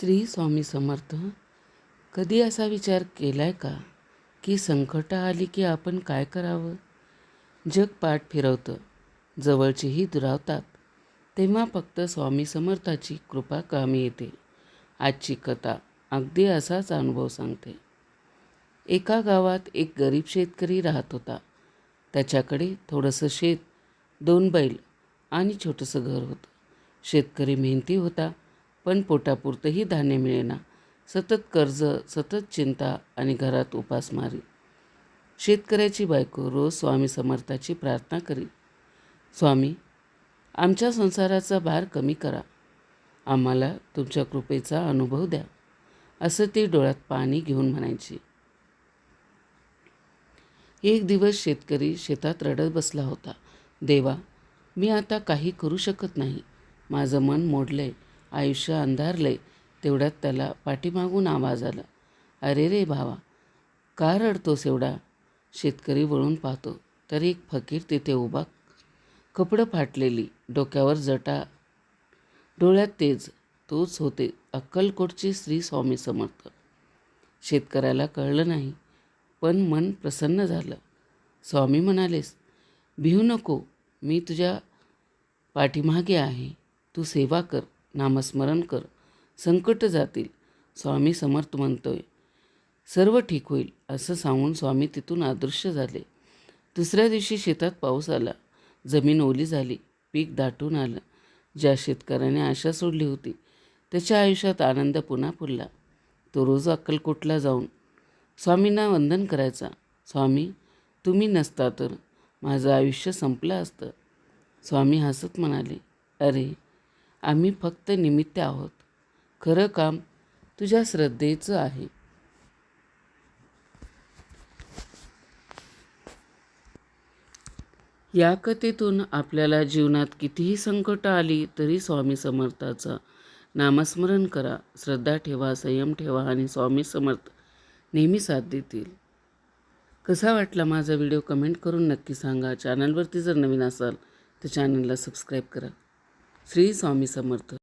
श्री स्वामी समर्थ कधी असा विचार केलाय का की संकटं आली की आपण काय करावं? जग पाठ फिरवतं जवळचेही दुरावतात तेव्हा फक्त स्वामी समर्थाची कृपा कामी येते. आजची कथा अगदी असाच अनुभव सांगते. एका गावात एक गरीब शेतकरी राहत होता. त्याच्याकडे थोडंसं शेत दोन बैल आणि छोटंसं घर होतं. शेतकरी मेहनती होता. पण पोटापुरतंही धान्य मिळेना. सतत कर्ज सतत चिंता आणि घरात उपासमारी शेतकऱ्याची बायको रोज स्वामी समर्थाची प्रार्थना करी. स्वामी आमच्या संसाराचा भार कमी करा. आम्हाला तुमच्या कृपेचा अनुभव द्या. असं ती डोळ्यात पाणी घेऊन म्हणायची. एक दिवस शेतकरी शेतात रडत बसला होता. देवा मी आता काही करू शकत नाही. माझं मन मोडलंय. आयुष्य अंधारले तेवढ्यात त्याला पाठीमागून आवाज आला. अरे रे भावा का रडतोस एवढा? शेतकरी वळून पाहतो तर एक फकीर तिथे उभा कपडं फाटलेली डोक्यावर जटा डोळ्यात तेज. तोच होते अक्कलकोटचे श्री स्वामी समर्थ. शेतकऱ्याला कळलं नाही पण मन प्रसन्न झालं. स्वामी म्हणालेस भिऊ नको मी तुझ्या पाठीमागे आहे तू सेवा कर नामस्मरण कर. संकट जातील. स्वामी समर्थ म्हणतोय. सर्व ठीक होईल असं सांगून स्वामी तिथून अदृश्य झाले. दुसऱ्या दिवशी शेतात पाऊस आला. जमीन ओली झाली. पीक दाटून आलं. ज्या शेतकऱ्याने आशा सोडली होती त्याच्या आयुष्यात आनंद पुन्हा फुलला. तो रोज अक्कलकोटला जाऊन स्वामींना वंदन करायचा. स्वामी तुम्ही नसता तर माझं आयुष्य संपलं असतं. स्वामी हसत म्हणाले अरे आम्ही फक्त निमित्त आहोत. खरं काम तुझ्या श्रद्धेचं आहे. या कथेतून आपल्याला जीवनात कितीही संकट आली तरी स्वामी समर्थाचा नामस्मरण करा. श्रद्धा ठेवा संयम ठेवा आणि स्वामी समर्थ नेहमी साथ देतील. कसा वाटला माझा व्हिडिओ कमेंट करून नक्की सांगा. चॅनलवरती जर नवीन असाल तर चॅनलला सबस्क्राईब करा. श्री स्वामी समर्थ.